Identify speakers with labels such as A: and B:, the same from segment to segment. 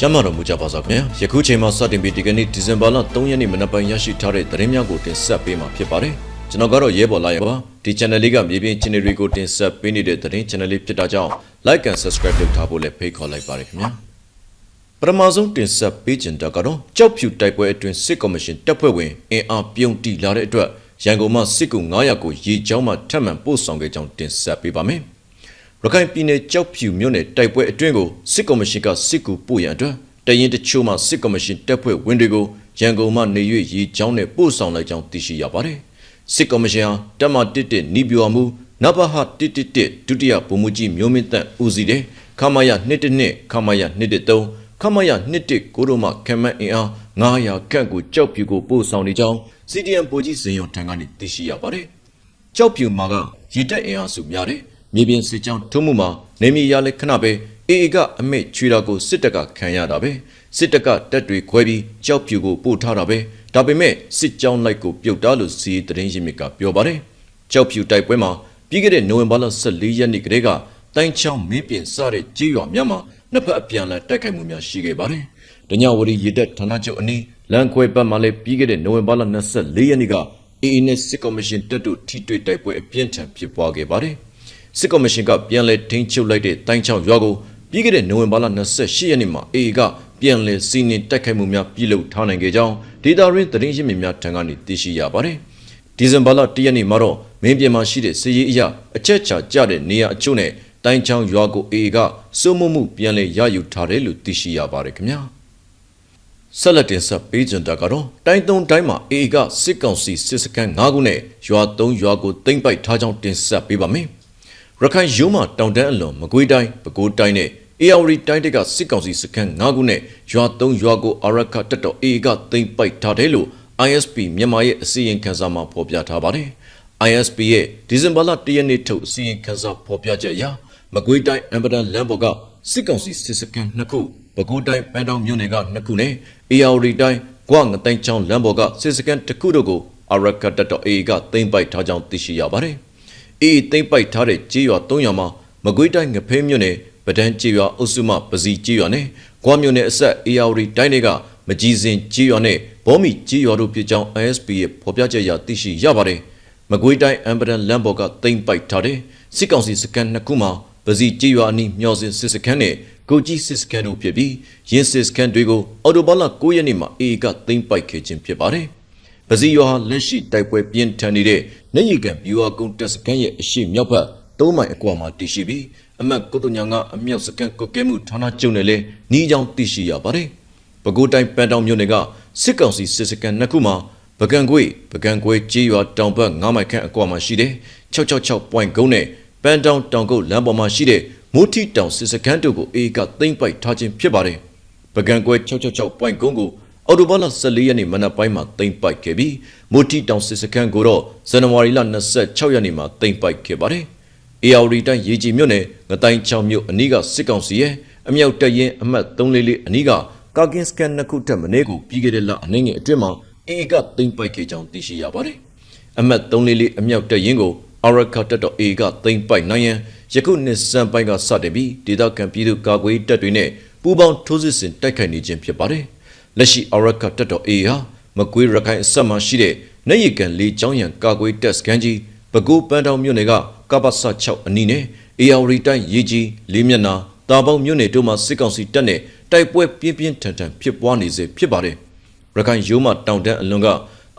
A: ကျမ်းမာတော်မူကြပါစေခင်ဗျာယခုချိန်မှာစတင်ပြီးဒီကနေ့ဒီဇင်ဘာလ3ရက်နေ့မနက်ပိုင်းရရှိထားတဲ့သတင်းများကိုတင်ဆက်ပေးမှာဖြစ်ပါတယ်ကျွန်တော်ကတော့ရဲဘော်လာရပါဒီ channel လေးကမြေပြင် channel တွေကိုတင်ဆက်ပေးနေတဲ့သတင်း channel လေးဖြစ်တာကြောင့် like and subscribe လုပ်ထားဖို့လည်းဖိတ်ခေါ်လိုက်ပါတယ်ခင်ဗျာပထမဆုံးတင်ဆက်ပေးခြင်းတက်ကတော့ကြောက်ဖြူတိုက်ပွဲအတွင်းစစ်ကော်မရှင်တပ်ဖွဲ့ဝင်အင်အားပြုံးတီလာတဲ့အတွက်ရန်ကုန်မှာစစ်ကူ900ကိုရေချောင်းမှထပ်မံပို့ဆောင်ခဲ့ကြောင်းတင်ဆက်ပေးပါမယ် ရခိုင်ပြည်နယ်ကြောက်ဖြူမြို့နယ်တိုက်ပွဲအတွင်းကိုစစ်ကော်မရှင်ကစစ်ကူပို့ရန်အတွက်တရင်တချို့မှစစ်ကော်မရှင်တပ်ဖွဲ့ဝင်တွေကိုရန်ကုန်မှနေ၍ရေချောင်းနဲ့ပို့ဆောင်လိုက်ကြောင်းသိရှိရပါတယ်စစ်ကော်မရှင်ဟာတပ်မတစ်တစ်နီးပြော်မှုနဘဟတစ်တစ်တစ်ဒုတိယဗိုလ်မှူးကြီးမျိုးမင်းတန့်ဦးစီးတဲ့ခမာယ112ခမာယ113ခမရ119ကိုတို့မှခံမအင်အား900ခန့်ကိုကြောက်ပြူကိုပို့ဆောင်နေကြောင်း CDM ဗိုလ်ကြီးစင်ရုံထံကနေသိရှိရပါတယ်။ကြောက်ပြူမှာကရည်တက်အင်အားစုများတယ်။ မြေပြင်စစ်ကြောင်းထုံးမှုမှာနေမီရလဲခဏပဲအေအေကအမိတ်ချွေတာကိုစစ်တပ်ကခံရတာပဲ။စစ်တပ်ကတက်တွေခွဲပြီးကြောက်ပြူကိုပို့ထားတာပဲ။ဒါပေမဲ့စစ်ကြောင်းလိုက်ကိုပြုတ်တာလို့စီးသတင်းရင်းမြစ်ကပြောပါတယ်။ကြောက်ပြူတိုက်ပွဲမှာပြီးခဲ့တဲ့နိုဝင်ဘာလ14ရက်နေ့ကတည်းကတိုင်းချောင်းမင်းပြင်စတဲ့ကြေးရွာများမှာနှစ်ဖက်အပြန်အလှန်တိုက်ခိုက်မှုများရှိခဲ့ပါတယ်။တညဝရီရေတပ်ဌာနချုပ်အနီးလန်ခွဲပတ်မှာလည်းပြီးခဲ့တဲ့နိုဝင်ဘာလ24ရက်နေ့ကအေအေနဲ့စစ်ကော်မရှင်တပ်တို့ထိတွေ့တိုက်ပွဲအပြင်းထန်ဖြစ်ပွားခဲ့ပါတယ်။ စစ်ကော်မရှင်ကပြန်လည်ထိန်းချုပ်လိုက်တဲ့တိုင်းချောင်းရွာကိုပြီးခဲ့တဲ့နိုဝင်ဘာလ28ရက်နေ့မှာအေအေကပြန်လည်စီးနင်းတိုက်ခိုက်မှုများပြုလုပ်ထားနိုင်ခဲ့ကြောင်းဒေတာရင်းသတင်းရင်းမြစ်များထံကနေသိရှိရပါတယ်။ဒီဇင်ဘာလ1ရက်နေ့မှာတော့မင်းပြင်မှာရှိတဲ့စစ်ရေးအရာအချက်ချာကျတဲ့နေရာအချို့နဲ့တိုင်းချောင်းရွာကိုအေကစိုးမိုးမှုပြန်လည်ရယူထားတယ်လို့သိရှိရပါတယ်ခင်ဗျာဆက်လက်တင်ဆက်ပေးကြတာကတော့တိုင်းသုံးတိုင်းမှာအေကစစ်ကောင်စီစစ်စခန်း၅ခုနဲ့ရွာ၃ရွာကိုတိမ့်ပိုက်ထားကြောင်းတင်ဆက်ပေးပါမယ် ရခိုင်ရိုးမှာတောင်တန်းအလွန်မကွေးတိုင်းပဲခူးတိုင်းနဲ့အေယာဝတီတိုင်းတွေကစစ်ကောင်စီစခန်း၅ခုနဲ့ရွာ၃ရွာကိုအရခတက်တော်အေကတိမ့်ပိုက်ထားတယ်လို့ ISP မြန်မာရဲ့အစီရင်ခံစာမှာဖော်ပြထားပါတယ် ISP ရဲ့ဒီဇင်ဘာလ၁ရက်နေ့ထုတ်အစီရင်ခံစာဖော်ပြချက်အရမကွေးတိုင်းအမ်ပဒန်လမ်းပေါ်ကစစ်ကောင်စီစစ်စခန်းနှစ်ခုပဲခူးတိုင်းပန်းတောင်မြို့နယ်ကနှစ်ခုနဲ့အေယာဝတီတိုင်းကွာငသိန်းချောင်းလမ်းပေါ်ကစစ်စခန်းတစ်ခုတို့ကိုအရကတတော်အေကသိမ့်ပိုက်ထားကြောင်းသိရှိရပါတယ်။ အေသိမ့်ပိုက်ထားတဲ့ကြေးရွာ၃ရွာမှာမကွေးတိုင်းငဖဲမြို့နယ်ပဒန်းကြေးရွာအုပ်စုမှပစီကြေးရွာနဲ့ကွာမြို့နယ်အဆက်အေယာဝတီတိုင်းတွေကမကြီးစင်ကြေးရွာနဲ့ဘောမီကြေးရွာတို့ဖြစ်ကြောင်း ISP ရဲ့ဖော်ပြချက်အရသိရှိရပါတယ်။မကွေးတိုင်းအမ်ပဒန်လမ်းပေါ်ကသိမ့်ပိုက်ထားတဲ့စစ်ကောင်စီစခန်းနှစ်ခုမှာပစီကြေးရွာအနီးမျောစင်စစ်စခန်းနဲ့ကိုကြီးစစ်စခန်းတို့ဖြစ်ပြီးရင်းစစ်စခန်းတွေကိုအော်တိုဘာလ9ရက်နေ့မှာအေကသိမ့်ပိုက်ခဲ့ခြင်းဖြစ်ပါတယ်။ ပစီရွာဟာလက်ရှိတိုက်ပွဲပြင်းထန်နေတဲ့နေရီကန်ဗျူဟာကုန်းတပ်စခန်းရဲ့အရှိမြောက်ဘက်၃မိုင်အကွာမှာတည်ရှိပြီးအမတ်ကုတညာကအမြောက်စခန်းကုကဲမှုဌာနချုပ်နဲ့လည်းနှီးကြောင်တည်ရှိရပါတယ်။ပဲခူးတိုင်းပန်းတောင်မြို့နယ်ကစစ်ကောင်စီစစ်စခန်းနှစ်ခုမှာပကံကွေပကံကွေကြေးရွာတောင်ဘက်9မိုင်ခန့်အကွာမှာရှိတဲ့666 point ကုန်းနဲ့ပန်းတောင်တောင်ကုတ်လမ်းပေါ်မှာရှိတဲ့မိုးထီတောင်စစ်စခန်းတို့ကိုအေကသိမ့်ပိုက်ထားခြင်းဖြစ်ပါတယ်။ပကံကွဲ666 point ကုန်းကို အော်တိုဘာလ14ရက်နေ့မနက်ပိုင်းမှာသိမ့်ပိုက်ခဲ့ပြီးမိုးထီတောင်စစ်စခန်းကိုတော့ဇန်နဝါရီလ26ရက်နေ့မှာသိမ့်ပိုက်ခဲ့ပါတယ်။ AR တိုင်းရေကြီးမြို့နယ်ငတိုင်းချောင်းမြို့အနီးကစစ်ကောင်စီရဲ့အမြောက်တပ်ရင်းအမှတ်344အနီးကကာကင်စကန်နှစ်ခုထပ်မင်းကိုပြီးခဲ့တဲ့လအနေငယ်အတွင်းမှာအေကသိမ့်ပိုက်ခဲ့ကြောင်းသိရှိရပါတယ်။အမှတ်344အမြောက်တပ်ရင်းကိုအရခတ်တော်အေကသိမ့်ပိုက်နိုင်ရန်ယခုနှစ်စံပိုင်းကစတင်ပြီးဒေသခံပြည်သူကာကွယ်တပ်တွေနဲ့ပူးပေါင်းထိုးစစ်ဆင်တိုက်ခိုက်နေခြင်းဖြစ်ပါတယ်။ လက်ရှိအရခတ်တော်အေဟာမကွေးရခိုင်အဆက်မှရှိတဲ့နေရီကန်လေးချောင်းရံကာကွယ်တပ်စခန်းကြီးပဲခူးပန်းတောင်မြို့နယ်ကကပ္ပစ6အနီးနဲ့အေယာဝတီတိုင်းရေကြီးလေးမျက်နှာတာပေါင်းမြို့နယ်တို့မှာစစ်ကောင်စီတပ်နဲ့တိုက်ပွဲပြင်းပြင်းထန်ထန်ဖြစ်ပွားနေစေဖြစ်ပါတယ်။ရခိုင်ရိုးမတောင်တန်းအလွန်က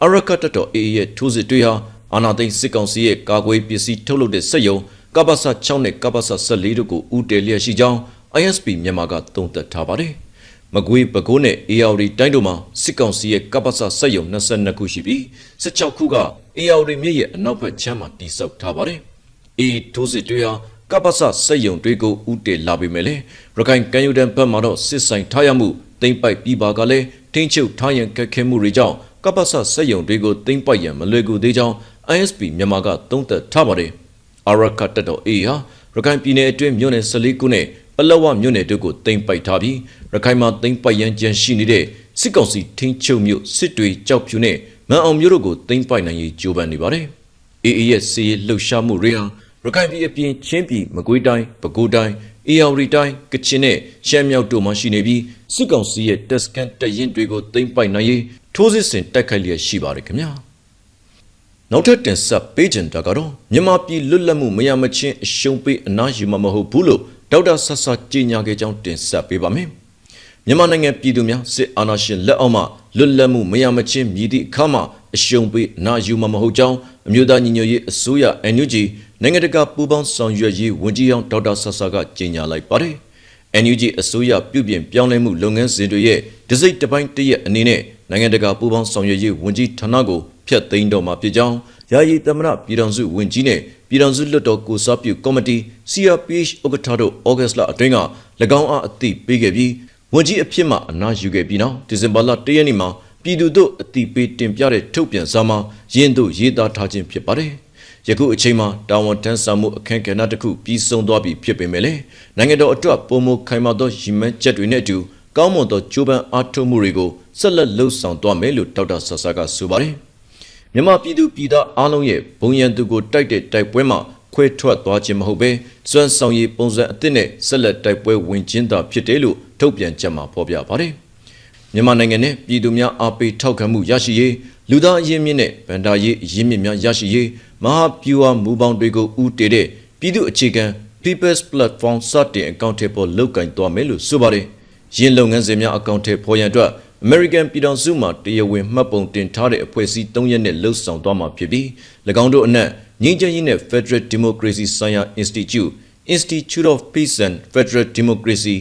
A: အရခတ်တော်အေရဲ့ထိုးစစ်တွေဟာအာနာသိန်းစစ်ကောင်စီရဲ့ကာကွယ်ပစ္စည်းထုတ်လုပ်တဲ့စက်ရုံကပ္ပစ6နဲ့ကပ္ပစ14တို့ကိုဦးတည်လျက်ရှိကြောင်း ISP မြန်မာကသုံးသပ်ထားပါတယ်။ မကွေးပဲခူးနဲ့ AR တိုင်းတို့မှာစစ်ကောင်စီရဲ့ကပ္ပစစက်ရုံ22ခုရှိပြီး16ခုက AR မြစ်ရဲ့အနောက်ဘက်ခြမ်းမှာတည်ဆောက်ထားပါတယ်။ A ထိုးစစ်တွေဟာကပ္ပစစက်ရုံတွေကိုဦးတည်လာပေမဲ့လည်းရခိုင်ကမ်းရိုးတန်းဘက်မှာတော့စစ်ဆိုင်ထားရမှုတိမ့်ပိုက်ပြီးပါကလည်းထိန်းချုပ်ထားရန်ကက်ခဲမှုတွေကြောင့်ကပ္ပစစက်ရုံတွေကိုတိမ့်ပိုက်ရန်မလွယ်ကူသေးကြောင်း ISP မြန်မာကသုံးသပ်ထားပါတယ်။အာရခတ်တော် A ဟာရခိုင်ပြည်နယ်အတွင်းမြို့နယ်14ခုနဲ့ ပလောဝမြို့နယ်တို့ကိုတိမ့်ပိုက်ထားပြီးရခိုင်မှာတိမ့်ပိုက်ရန်ကြံရှိနေတဲ့စစ်ကောင်စီထင်းချုပ်မြို့စစ်တွေကြောက်ဖြူနဲ့မန်အောင်မြို့တို့ကိုတိမ့်ပိုက်နိုင်ရေးကြိုးပမ်းနေပါတယ်။ AA ရဲ့စီးလှုပ်ရှားမှုတွေဟာရခိုင်ပြည်အပြင်ချင်းပြည်မကွေးတိုင်းပဲခူးတိုင်း AR တိုင်းကချင်နဲ့ရှမ်းမြောက်တို့မှရှိနေပြီးစစ်ကောင်စီရဲ့တက်စကန်တရင်တွေကိုသိမ်းပိုက်နိုင်ရေးထိုးစစ်ဆင်တိုက်ခိုက်လျက်ရှိပါတယ်ခင်ဗျာနောက်ထပ်တင်ဆက်ပေးချင်တာကတော့မြန်မာပြည်လွတ်လပ်မှုမရမချင်းအရှုံးပေးအနားယူမှာမဟုတ်ဘူးလို့ ဒေါက်တာဆဆကြေညာခဲ့ကြောင်းတင်ဆက်ပေးပါမယ်မြန်မာနိုင်ငံပြည်သူများစစ်အာဏာရှင်လက်အောက်မှလွတ်လပ်မှုမရမချင်းမြည်သည့်အခါမှအရှုံးပေးအနားယူမှာမဟုတ်ကြောင်းအမျိုးသားညီညွတ်ရေးအစိုးရ NUG နိုင်ငံတကာပူးပေါင်းဆောင်ရွက်ရေးဝန်ကြီးအောင်ဒေါက်တာဆဆကကြေညာလိုက်ပါတယ်။ NUG အစိုးရပြုပြင်ပြောင်းလဲမှုလုပ်ငန်းစဉ်တွေရဲ့ဒစိမ့်တစ်ပိုင်းတစ်ရက်အနေနဲ့နိုင်ငံတကာပူးပေါင်းဆောင်ရွက်ရေးဝန်ကြီးဌာနကိုဖျက်သိမ်းတော့မှာဖြစ်ကြောင်း ယာယီသမ္မတပြည်ထောင်စုဝန်ကြီးနဲ့ပြည်ထောင်စုလွှတ်တော်ကိုစားပြုကော်မတီ CRPH ဥက္ကဋ္ဌတို့ဩဂတ်လအတွင်းက၎င်းအားအသိပေးခဲ့ပြီးဝန်ကြီးအဖြစ်မှအနားယူခဲ့ပြီးနောက်ဒီဇင်ဘာလ၁ရက်နေ့မှာပြည်သူတို့အသိပေးတင်ပြတဲ့ထုတ်ပြန်စာမှာရင်းတို့ရေးသားထားခြင်းဖြစ်ပါတယ်။ယခုအချိန်မှာတာဝန်ထမ်းဆောင်မှုအခမ်းကဏ္ဍတစ်ခုပြီးဆုံးသွားပြီဖြစ်ပေမဲ့လည်းနိုင်ငံတော်အတွက်ပုံမခိုင်မာသောရည်မှန်းချက်တွေနဲ့အတူကောင်းမွန်သောကြိုးပမ်းအားထုတ်မှုတွေကိုဆက်လက်လှုပ်ဆောင်သွားမယ်လို့ဒေါက်တာဆဆာကဆိုပါတယ်။ မြန်မာပြည်သူပြည်သားအားလုံးရဲ့ဘုံရန်သူကိုတိုက်တဲ့တိုက်ပွဲမှာခွဲထွက်သွားခြင်းမဟုတ်ပဲစွမ်းဆောင်ရည်ပုံစံအသစ်နဲ့ဆက်လက်တိုက်ပွဲဝင်ခြင်းသာဖြစ်တယ်လို့ထုတ်ပြန်ချက်မှာဖော်ပြပါတယ်။မြန်မာနိုင်ငံနဲ့ပြည်သူများအားပေးထောက်ခံမှုရရှိရေးလူသားအရင်းမြစ်နဲ့ဗန္ဒာရေးအရင်းမြစ်များရရှိရေးမဟာဗျူဟာမူပေါင်းတွေကိုဦးတည်တဲ့ပြည်သူအခြေခံ People's Platform စတင်အကောင့်ထဲပေါ်လောက်ကင်သွားမယ်လို့ဆိုပါတယ်။ရင်းလုပ်ငန်းစဉ်များအကောင့်ထဲပေါ်ရန်အတွက် American ပြည်ထောင်စုမှာတရားဝင်မှတ်ပုံတင်ထားတဲ့အဖွဲ့အစည်း၃ရက်နဲ့လှုပ်ဆောင်သွားမှာဖြစ်ပြီး၎င်းတို့အနက်ငြိမ်းချမ်းရေးနဲ့ Federal Democracy ဆိုင်ရာ Institute Institute of Peace and Federal Democracy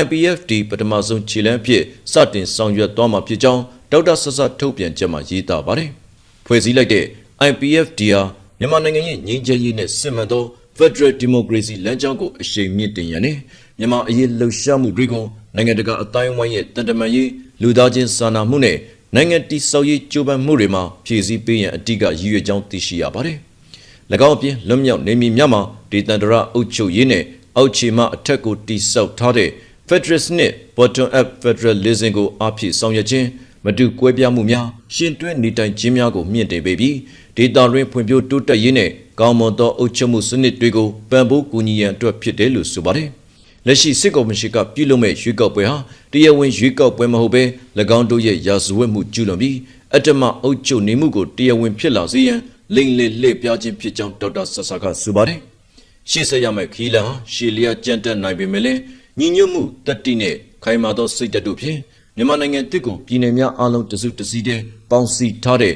A: IPFD ပထမဆုံးခြေလှမ်းအဖြစ်စတင်ဆောင်ရွက်သွားမှာဖြစ်ကြောင်းဒေါက်တာဆဆထုတ်ပြန်ချက်မှာရေးသားပါတယ်။ဖွဲ့စည်းလိုက်တဲ့ IPFD ဟာမြန်မာနိုင်ငံရဲ့ငြိမ်းချမ်းရေးနဲ့စစ်မှန်သော Federal Democracy လမ်းကြောင်းကိုအရှိန်မြင့်တင်ရန်နဲ့မြန်မာအရေးလှုပ်ရှားမှုတွေကို နိုင်ငံတကာအတိုင်းအဝိုင်းရဲ့တန်တမာရေးလူသားချင်းစာနာမှုနဲ့နိုင်ငံတည်ဆောက်ရေးကြိုးပမ်းမှုတွေမှာဖြည့်ဆည်းပေးရန်အတိကရည်ရွယ်ကြောင်းသိရှိရပါတယ်။၎င်းအပြင်လွတ်မြောက်နေမည်များမှာဒေသန္တရအုပ်ချုပ်ရေးနဲ့အောက်ခြေမှအထက်ကိုတိဆောက်ထားတဲ့ Federalist နဲ့ Bottom Up Federalism ကိုအားဖြည့်ဆောင်ရွက်ခြင်းမတူကွဲပြားမှုများရှင်တွဲနေထိုင်ခြင်းများကိုမြင့်တင်ပေးပြီးဒေတာရင်းဖွံ့ဖြိုးတိုးတက်ရေးနဲ့ကောင်းမွန်သောအုပ်ချုပ်မှုစနစ်တွေကိုပံ့ပိုးကူညီရန်အတွက်ဖြစ်တယ်လို့ဆိုပါတယ်။ လက်ရှိစစ်ကောင်စီကပြုလုပ်မဲ့ရွေးကောက်ပွဲဟာတရားဝင်ရွေးကောက်ပွဲမဟုတ်ဘဲ၎င်းတို့ရဲ့ရာဇဝတ်မှုကျူးလွန်ပြီးအတ္တမအုပ်ချုပ်နေမှုကိုတရားဝင်ဖြစ်လာစေရန်လိမ့်လေလှည့်ပြခြင်းဖြစ်ကြောင်းဒေါက်တာဆဆာကဆိုပါတယ်။ရှေ့ဆက်ရမယ့်ခီးလန်ဟာရှေလျာကြံ့တက်နိုင်ပေမဲ့လည်းညီညွတ်မှုတတိနဲ့ခိုင်မာသောစိတ်ဓာတ်တို့ဖြင့်မြန်မာနိုင်ငံတစ်ကိုပြည်내များအားလုံးတစုတစည်းတည်းပေါင်းစည်းထားတဲ့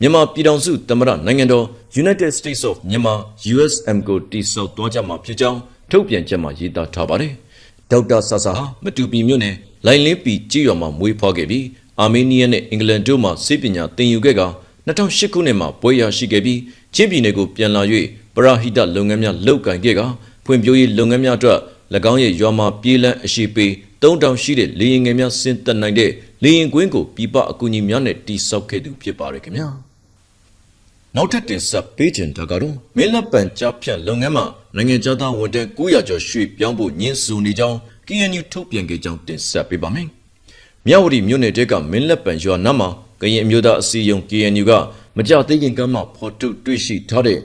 A: မြန်မာပြည်ထောင်စုသမ္မတနိုင်ငံတော် United States of Myanmar USM ကိုတည်ဆောက်သွားကြမှာဖြစ်ကြောင်း ထုတ်ပြန်ချက်မှာရေးသားထားပါတယ်။ဒေါက်တာဆာဆာဟာမတူပီမြို့နယ်လိုင်လင်းပီကြေးရွာမှာမွေးဖွားခဲ့ပြီးအာမေးနီးယားနဲ့အင်္ဂလန်တို့မှစေပညာသင်ယူခဲ့က2008ခုနှစ်မှာပွဲရရှိခဲ့ပြီးချင်းပြည်နယ်ကိုပြန်လာ၍ပရာဟိတလုပ်ငန်းများလုပ်ကိုင်ခဲ့ကဖွံ့ဖြိုးရေးလုပ်ငန်းများအတွက်၎င်းရဲ့ရွာမှာပြေးလန်းအရှိပေး3000ရှိတဲ့လေရင်ငယ်များဆင်းသက်နိုင်တဲ့လေရင်ကွင်းကိုပြပအကူအညီများနဲ့တိစောက်ခဲ့သူဖြစ်ပါတယ်ခင်ဗျာ နောက်ထပ်တင်ဆက်ပေးခြင်းတကတော့မင်းလက်ပံကြားဖြတ်လုပ်ငန်းမှာနိုင်ငံသားဝန်ထမ်း900ကျော်ရွှေ့ပြောင်းဖို့ညှင်းဆိုနေကြောင်း KNU ထုတ်ပြန်ခဲ့ကြောင်းတင်ဆက်ပေးပါမယ်မြဝတီမြို့နယ်တဲကမင်းလက်ပံရွာနားမှာကရင်အမျိုးသားအစည်းအရုံး KNU ကမကြသေးခင်ကမှဖော်ထုတ်တွေ့ရှိထားတဲ့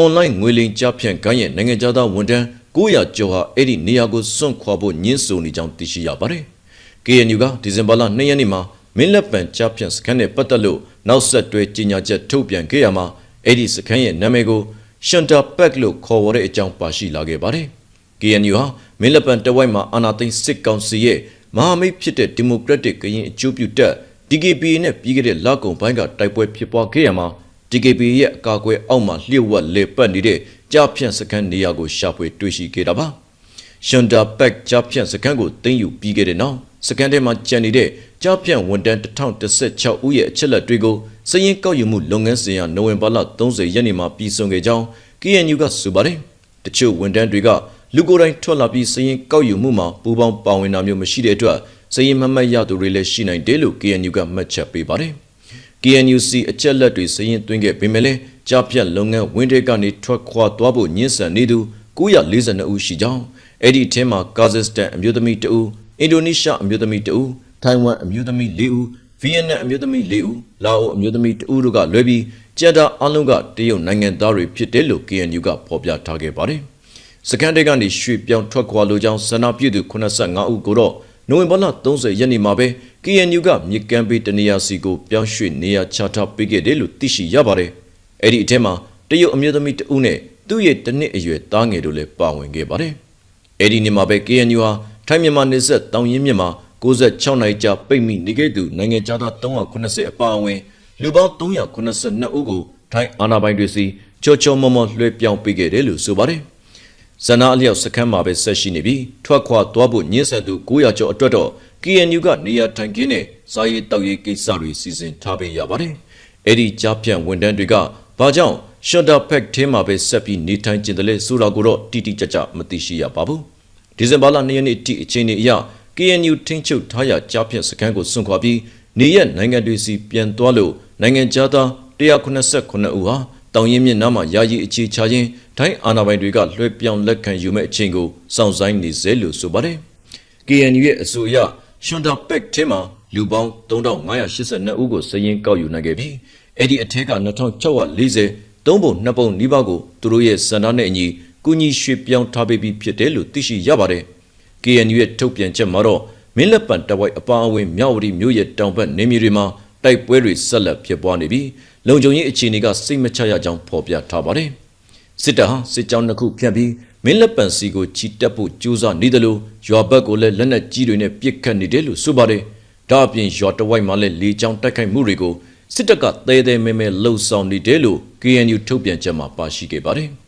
A: online ငွေလိမ်ကြားဖြတ်ခိုင်းရဲ့နိုင်ငံသားဝန်ထမ်း900ကျော်ဟာအဲ့ဒီနေရာကိုစွန့်ခွာဖို့ညှင်းဆိုနေကြောင်းသိရှိရပါတယ်။ KNU ကဒီဇင်ဘာလ2ရက်နေ့မှာ မင်းလက်ပံကြားဖြတ်စခန်းနဲ့ပတ်သက်လို့နောက်ဆက်တွဲကြေညာချက်ထုတ်ပြန်ခဲ့ရမှာအဲ့ဒီစခန်းရဲ့နာမည်ကို Shunter Park လို့ခေါ်ဝေါ်တဲ့အကြောင်းပါရှိလာခဲ့ပါတယ်။ KNU ဟာမင်းလက်ပံတဝိုက်မှာအာဏာသိမ်းစစ်ကောင်စီရဲ့မဟာမိတ်ဖြစ်တဲ့ Democratic ကရင်အကျိုးပြုတပ် DKPA နဲ့ပြီးခဲ့တဲ့လကုန်ပိုင်းကတိုက်ပွဲဖြစ်ပွားခဲ့ရမှာ DKPA ရဲ့အကာအကွယ်အောက်မှာလျှို့ဝှက်လေပတ်နေတဲ့ကြားဖြန့်စခန်းနေရာကိုရှာဖွေတွေ့ရှိခဲ့တာပါ။ရှင်တာပက်ကြားဖြန့်စခန်းကိုသိမ်းယူပြီးခဲ့တဲ့နောက် စခန်းထဲမှာကျန်နေတဲ့ကြားဖြန့်ဝန်တန်း1016ဦးရဲ့အချက်လက်တွေကိုစည်ရင်ကောက်ယူမှုလုပ်ငန်းစဉ်ဟာနိုဝင်ဘာလ30ရက်နေ့မှာပြီးဆုံးခဲ့ကြောင်း KNU ကဆိုပါတယ်။တချို့ဝန်တန်းတွေကလူကိုယ်တိုင်ထွက်လာပြီးစည်ရင်ကောက်ယူမှုမှာပူးပေါင်းပါဝင်တာမျိုးမရှိတဲ့အတွက်စည်ရင်မမှတ်ရသူတွေလည်းရှိနိုင်တယ်လို့ KNU ကမှတ်ချက်ပေးပါတယ်။ KNUC အချက်လက်တွေစည်ရင်သွင်းခဲ့ပေမဲ့လည်းကြားဖြတ်လုပ်ငန်းဝင်းတွေကနေထွက်ခွာသွားဖို့ညှင်းဆန်နေသူ942ဦးရှိကြောင်းအဲ့ဒီထဲမှာကာဇက်စတန်အမျိုးသမီး2ဦး အင်ဒိုနီးရှားအမျိုးသမီး2ဦးထိုင်ဝမ်အမျိုးသမီး4ဦးဗီယက်နမ်အမျိုးသမီး4ဦးလာအိုအမျိုးသမီး2ဦးတို့ကလွဲပြီးကြက်တာအလုံးကတရုတ်နိုင်ငံသားတွေဖြစ်တယ်လို့ KNU ကဖော်ပြထားခဲ့ပါတယ်စကန်တွေကနေရွှေ့ပြောင်းထွက်ခွာလိုကြောင်းဆန္ဒပြုသူ85ဦးကိုတော့နိုဝင်ဘာလ30ရက်နေ့မှာပဲ KNU ကမြေကမ်းပေးတနေရာစီကိုပြောင်းရွှေ့နေရာချထားပေးခဲ့တယ်လို့သိရှိရပါတယ်။အဲ့ဒီအထက်မှာတရုတ်အမျိုးသမီးတဦးနဲ့သူ့ရဲ့တစ်နှစ်အရွယ်သားငယ်တို့လည်းပါဝင်ခဲ့ပါတယ်။အဲ့ဒီနေ့မှာပဲ KNU ဟာ ထိုင်းမြန်မာနယ်စပ်တောင်ရင်မြစ်မှာ96နိုင်ကြာပိတ်မိနေခဲ့သူနိုင်ငံသား390အပါအဝင်လူပေါင်း382ဦးကိုထိုင်းအာဏာပိုင်တွေစီချောချောမောမောလွှဲပြောင်းပေးခဲ့တယ်လို့ဆိုပါတယ်။ဇနာအလျောက်စခန်းမှာပဲဆက်ရှိနေပြီးထွက်ခွာသွားဖို့ညှင်းဆန်သူ900ကျော်အတွက်တော့ KNU ကနေရာထိုင်ခင်းနဲ့စာရေးတောက်ရေးကိစ္စတွေစီစဉ်ထားပေးရပါတယ်။အဲ့ဒီကြားပြန့်ဝန်တန်းတွေကဘာကြောင့်ရှွန်တာဖက်ထဲမှာပဲဆက်ပြီးနေထိုင်ကျင်တယ်လဲဆိုတာကိုတော့တိတိကျကျမသိရှိရပါဘူး။ ဒီဇင်ဘာလ2ရက်နေ့အထိအချိန်အရ KNU ထိန်းချုပ်ထားရာကြားပြန့်စခန်းကိုစွန့်ခွာပြီးနေရနိုင်ငံတွေစီပြန်သွားလို့နိုင်ငံသား189ဦးဟာတောင်ရင်မြစ်နားမှာယာယီအခြေချခြင်းထိုင်းအာဏာပိုင်တွေကလွှဲပြောင်းလက်ခံယူမဲ့အချိန်ကိုစောင့်ဆိုင်းနေစေလို့ဆိုပါတယ်။ KNU ရဲ့အဆိုအရရှွန်တာပက်ထဲမှာလူပေါင်း3582ဦးကိုစည်ရင်ကောက်ယူနိုင်ခဲ့ပြီးအဲ့ဒီအထက်က2640သုံးပုံနှစ်ပုံနီးပါးကိုသူတို့ရဲ့စန္ဒနဲ့အညီ ကုညီရွှေ့ပြောင်းထားပေးပြီးဖြစ်တယ်လို့သိရှိရပါတယ်။ KNU ရဲ့ထုတ်ပြန်ချက်မှာတော့မင်းလက်ပံတဝိုက်အပါအဝင်မြောက်ဝတီမြို့ရဲ့တောင်ဘက်နေမြေတွေမှာတိုက်ပွဲတွေဆက်လက်ဖြစ်ပွားနေပြီးလုံခြုံရေးအခြေအနေကစိတ်မချရကြောင်းဖော်ပြထားပါတယ်။စစ်တပ်ဟာစစ်ကြောင်းတစ်ခုဖြန့်ပြီးမင်းလက်ပံစီကိုချီတက်ဖို့ကြိုးစားနေတယ်လို့ရွာဘက်ကိုလည်းလက်နက်ကြီးတွေနဲ့ပစ်ခတ်နေတယ်လို့ဆိုပါတယ်။ဒါအပြင်ရွာတဝိုက်မှာလည်းလေကြောင်းတိုက်ခိုက်မှုတွေကိုစစ်တပ်ကသဲသဲမဲမဲလှုပ်ဆောင်နေတယ်လို့ KNU ထုတ်ပြန်ချက်မှာပါရှိခဲ့ပါတယ်။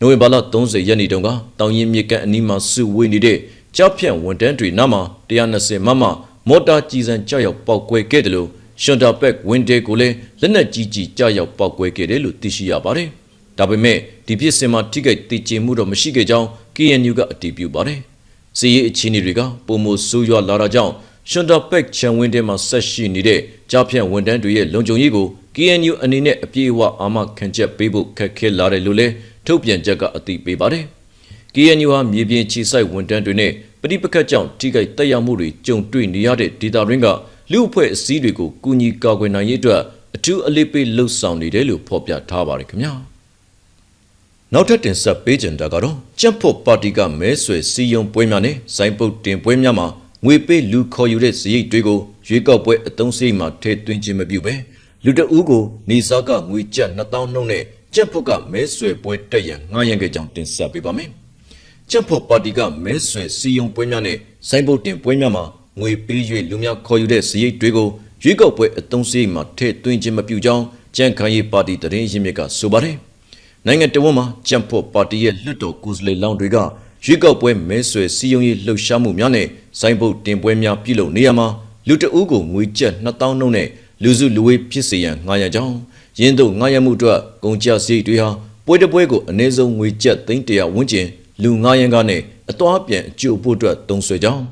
A: နိုဝင်ဘာလ30ရက်နေ့တုန်းကတောင်ရင်မြေကန်အနီးမှာစုဝေးနေတဲ့ကြောက်ဖြန့်ဝန်တန်းတွေနားမှာ120မမမော်တာကြီးစံကြောက်ရောက်ပောက်ကွဲခဲ့တယ်လို့ရှွန်တာပက်ဝင်းတဲကိုလည်းလက်နက်ကြီးကြီးကြောက်ရောက်ပောက်ကွဲခဲ့တယ်လို့သိရှိရပါတယ်။ဒါပေမဲ့ဒီဖြစ်စဉ်မှာထိခိုက်ဒေကျင်မှုတော့မရှိခဲ့ကြောင်း KNU ကအတည်ပြုပါတယ်။စီရေးအခြေအနေတွေကပုံမဆိုးရွားလာတာကြောင့်ရှွန်တာပက်ချန်ဝင်းတဲမှာဆက်ရှိနေတဲ့ကြောက်ဖြန့်ဝန်တန်းတွေရဲ့လုံခြုံရေးကို KNU အနေနဲ့အပြည့်အဝအာမခံချက်ပေးဖို့ခက်ခဲလာတယ်လို့လည်း ထုတ်ပြန်ချက်ကအတည်ပြုပါတယ်။ KNU ဟာမြေပြင်ခြေစိုက်ဝန်တန်းတွေနဲ့ပဋိပက္ခကြောင့်ထိခိုက်တက်ရောက်မှုတွေကြုံတွေ့နေရတဲ့ဒေတာရင်းကလူအဖွဲ့အစည်းတွေကိုကူညီကာကွယ်နိုင်ရေးအတွက်အထူးအလေးပေးလှုပ်ဆောင်နေတယ်လို့ဖော်ပြထားပါတယ်ခင်ဗျာနောက်ထပ်တင်ဆက်ပေးကြတာကတော့ကြက်ဖို့ပါတီကမဲဆွယ်စီယုံပွဲများနဲ့စိုင်းပုတ်တင်ပွဲများမှာငွေပေးလူခေါ်ယူတဲ့စရိတ်တွေကိုရွေးကောက်ပွဲအသုံးစရိတ်မှာထည့်သွင်းခြင်းမပြုဘဲလူတအူးကိုနေစားကငွေကျပ်2000နှုန်းနဲ့ ကြက်ဖို့ကမဲဆွယ်ပွဲတက်ရန်ငှားရမ်းခဲ့ကြောင်းတင်ဆက်ပေးပါမယ်ကြက်ဖို့ပါတီကမဲဆွယ်စီယုံပွဲများနဲ့စိုင်းပုတ်တင်ပွဲများမှာငွေပေး၍လူများခေါ်ယူတဲ့စရိတ်တွေကိုရွေးကောက်ပွဲအသုံးစရိတ်မှာထည့်သွင်းခြင်းမပြုကြောင်းကြံ့ခိုင်ရေးပါတီတရင်ရင်းမြစ်ကဆိုပါတယ်။နိုင်ငံတော်မှာကြံ့ဖို့ပါတီရဲ့လွှတ်တော်ကိုယ်စားလှယ်လောင်းတွေကရွေးကောက်ပွဲမဲဆွယ်စည်းရုံးရေးလှုပ်ရှားမှုများနဲ့စိုင်းပုတ်တင်ပွဲများပြုလုပ်နေရမှာလူတအုပ်ကိုငွေကျပ်2000နှုန်းနဲ့လူစုလူဝေးဖြစ်စေရန်ငှားရမ်းကြောင်း ရင်းတို့ငှားရမ်းမှုအတွက်ကုန်ကျစရိတ်တွေဟာပွဲတစ်ပွဲကိုအနည်းဆုံးငွေကျပ်300ဝန်းကျင်လူငှားရမ်းကားနဲ့အသွားပြန်အကျိုးဖို့အတွက်သုံးဆွဲကြောင်း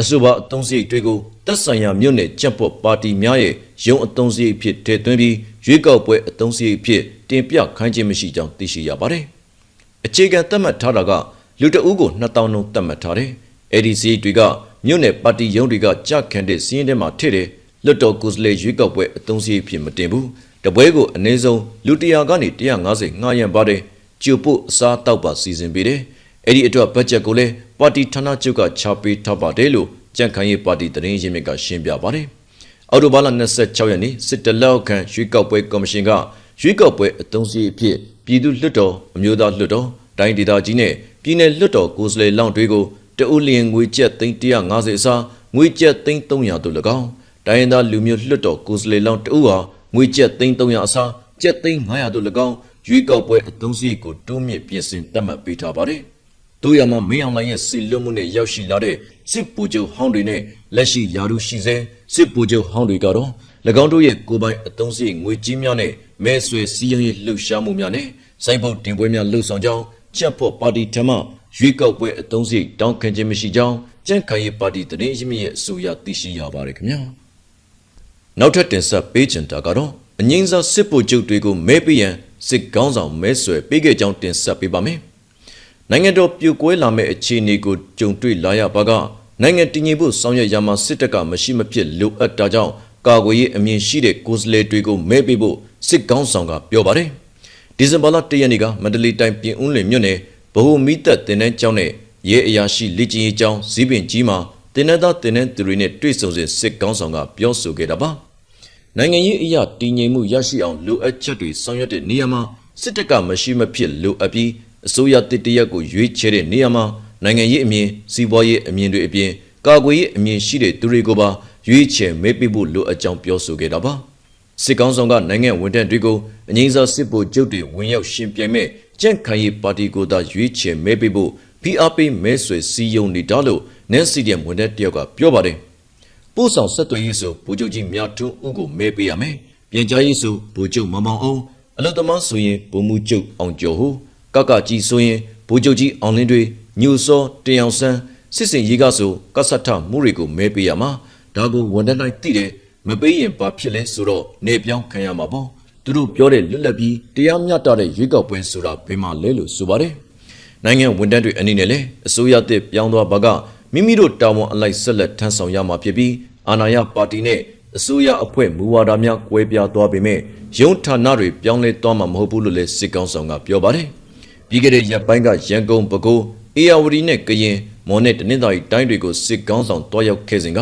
A: အဆိုပါအသုံးစရိတ်တွေကိုတက်ဆိုင်ရာမြို့နယ်ကြက်ပွတ်ပါတီများရဲ့ရုံးအသုံးစရိတ်ဖြစ်ထည့်သွင်းပြီးရွေးကောက်ပွဲအသုံးစရိတ်ဖြစ်တင်ပြခိုင်းခြင်းမရှိကြောင်းသိရှိရပါတယ်။အခြေခံသတ်မှတ်ထားတာကလူတအုပ်ကို2000လုံးသတ်မှတ်ထားတယ်။အဲဒီစရိတ်တွေကမြို့နယ်ပါတီရုံးတွေကကြခံတဲ့စီးရင်ထဲမှာထည့်တယ်လွတ်တော်ကိုယ်စားလှယ်ရွေးကောက်ပွဲအသုံးစရိတ်ဖြစ်မတင်ဘူး။ တပွဲကိုအနည်းဆုံးလူ100ကနေ150ငှားရမ်းပါတယ်။ကြိုပို့အစားတောက်ပါစီစဉ်ပေးတယ်။အဲ့ဒီအတွက်ဘတ်ဂျက်ကိုလည်းပါတီဌာနချုပ်ကချပေးထားပါတယ်လို့ကြံ့ခိုင်ရေးပါတီသတင်းရင်းမြစ်ကရှင်းပြပါတယ်။အော်တိုဘာလ26ရက်နေ့စစ်တလောက်ခန့်ရွေးကောက်ပွဲကော်မရှင်ကရွေးကောက်ပွဲအသုံးစရိတ်အဖြစ်ပြည်သူ့လွှတ်တော်အမျိုးသားလွှတ်တော်တိုင်းဒေသကြီးနဲ့ပြည်내လွှတ်တော်ကိုယ်စားလှယ်လောင်းတွေကိုတအုပ်လျင်ငွေကျပ်350အစားငွေကျပ်300တို့၎င်းတိုင်းရင်းသားလူမျိုးလွှတ်တော်ကိုယ်စားလှယ်လောင်းတအုပ်ဟာ ငွေကျပ်300အစားကျပ်300တို့၎င်းရွေးကောက်ပွဲအသုံးစရိတ်ကိုတိုးမြင့်ပြင်ဆင်သတ်မှတ်ပေးထားပါတယ်။တို့ရမှာမင်းအောင်လှိုင်ရဲ့စီလွတ်မှုနဲ့ရောက်ရှိလာတဲ့စစ်ပူချုပ်ဟောင်းတွေနဲ့လက်ရှိယာရုရှိစေစစ်ပူချုပ်ဟောင်းတွေကတော့၎င်းတို့ရဲ့ကိုယ်ပိုင်အသုံးစရိတ်ငွေကြီးများနဲ့မဲဆွယ်စီးရင်လှုပ်ရှားမှုများနဲ့စိုင်းပုတ်တင်ပွဲများလှုပ်ဆောင်ကြောင်းချက်ဖို့ပါတီထမရွေးကောက်ပွဲအသုံးစရိတ်တောင်းခံခြင်းမရှိကြောင်းကြန့်ခိုင်ရေးပါတီတရင်ရမြရဲ့အဆိုအရသိရှိရပါတယ်ခင်ဗျာ နောက်ထပ်တင်ဆက်ပေးချင်တာကတော့အငိမ့်စားစစ်ပူချုပ်တွေကိုမဲပေးရန်စစ်ကောင်းဆောင်မဲဆွယ်ပေးခဲ့ကြောင်းတင်ဆက်ပေးပါမယ်နိုင်ငံတော်ပြိုကွဲလာမဲ့အခြေအနေကိုကြုံတွေ့လာရပါကနိုင်ငံတည်ငြိမ်ဖို့ဆောင်ရွက်ရမှာစစ်တပ်ကမရှိမဖြစ်လိုအပ်တာကြောင့်ကာကွယ်ရေးအမြင်ရှိတဲ့ကိုယ်စားလှယ်တွေကိုမဲပေးဖို့စစ်ကောင်းဆောင်ကပြောပါတယ်ဒီဇင်ဘာလ၁ရက်နေ့ကမန္တလေးတိုင်းပြင်ဦးလွင်မြို့နယ်ဗဟိုမိသက်တင်တဲ့ကျောင်းနဲ့ရဲအရာရှိလက်ကျင်းရေးကျောင်းဇီးပင်ကြီးမှာ တင်တဲ့သားတင်တဲ့သူတွေနဲ့တွေ့ဆုံစဉ်စစ်ကောင်းဆောင်ကပြောဆိုခဲ့တာပါနိုင်ငံရေးအရာတည်ငြိမ်မှုရရှိအောင်လိုအပ်ချက်တွေဆောင်ရွက်တဲ့နေရာမှာစစ်တပ်ကမရှိမဖြစ်လိုအပ်ပြီးအစိုးရတစ်တရက်ကိုရွေးချယ်တဲ့နေရာမှာနိုင်ငံရေးအမြင်စီးပွားရေးအမြင်တွေအပြင်ကာကွယ်ရေးအမြင်ရှိတဲ့သူတွေကိုပါရွေးချယ်မဲပေးဖို့လိုအပ်ကြောင်းပြောဆိုခဲ့တာပါစစ်ကောင်းဆောင်ကနိုင်ငံဝန်ထမ်းတွေကိုအငိမ့်စားစစ်ဗိုလ်ချုပ်တွေဝင်ရောက်ရှင်ပြိုင်မဲ့ကြန့်ခိုင်ရေးပါတီကိုသာရွေးချယ်မဲပေးဖို့ PRP မဲဆွယ်စီယုံနေတာလို့နန်စီဒီယမ်ဝန်ထမ်းတယောက်ကပြောပါတယ်။ပို့ဆောင်ဆက်သွယ်ရေးဆိုဗိုလ်ချုပ်ကြီးမြတ်ထွန်းဦးကိုမဲပေးရမယ်။ပြန်ကြားရေးဆိုဗိုလ်ချုပ်မမောင်အောင်အလုသမားဆိုရင်ဗိုလ်မှူးချုပ်အောင်ကျော်ဟိုကကကြီးဆိုရင်ဗိုလ်ချုပ်ကြီးအောင်လင်းတွေညိုစောတင်အောင်ဆန်းစစ်စင်ရေးကဆိုကဆတ်ထမှုတွေကိုမဲပေးရမှာဒါကိုဝန်ထမ်းတိုင်းသိတယ်မပေးရင်ဘာဖြစ်လဲဆိုတော့နေပြောင်းခံရမှာပေါ့သူတို့ပြောတဲ့လွတ်လပ်ပြီးတရားမျှတတဲ့ရွေးကောက်ပွဲဆိုတာဘယ်မှာလဲလို့ဆိုပါတယ် နိုင်ငံဝန်ထမ်းတွေအနေနဲ့လည်းအစိုးရတစ်ပြောင်းသွားပါကမိမိတို့တာဝန်အလိုက်ဆက်လက်ထမ်းဆောင်ရမှာဖြစ်ပြီးအာဏာရပါတီနဲ့အစိုးရအဖွဲ့မူဝါဒများကွဲပြားသွားပေမဲ့ရုံးဌာနတွေပြောင်းလဲသွားမှာမဟုတ်ဘူးလို့လည်းစစ်ကောင်ဆောင်ကပြောပါတယ်ပြီးခဲ့တဲ့ရက်ပိုင်းကရန်ကုန်ပဲခူးအေယာဝတီနဲ့ကရင်မော်နဲ့တနင်္သာရီတိုင်းတွေကိုစစ်ကောင်ဆောင်တွားရောက်ခဲ့စဉ်က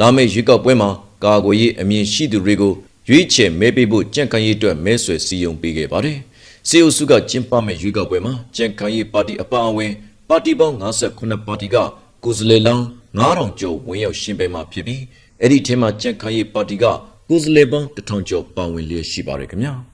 A: လာမယ့်ရွေးကောက်ပွဲမှာကာကွယ်ရေးအမြင်ရှိသူတွေကိုရွေးချယ်မဲပေးဖို့ကြံ့ခိုင်ရေးအတွက်မဲဆွယ်စည်းရုံးပေးခဲ့ပါတယ်။ စေအုပ်စုကကျင်းပမဲ့ရွေးကောက်ပွဲမှာကြံ့ခိုင်ရေးပါတီအပါအဝင်ပါတီပေါင်း58ပါတီကကိုယ်စားလှယ်လောင်း9000ကျော်ဝင်ရောက်ရှင်ပြိုင်မှာဖြစ်ပြီးအဲ့ဒီထဲမှာကြံ့ခိုင်ရေးပါတီကကိုယ်စားလှယ်ပေါင်း1000ကျော်ပါဝင်လျက်ရှိပါတယ်ခင်ဗျာ။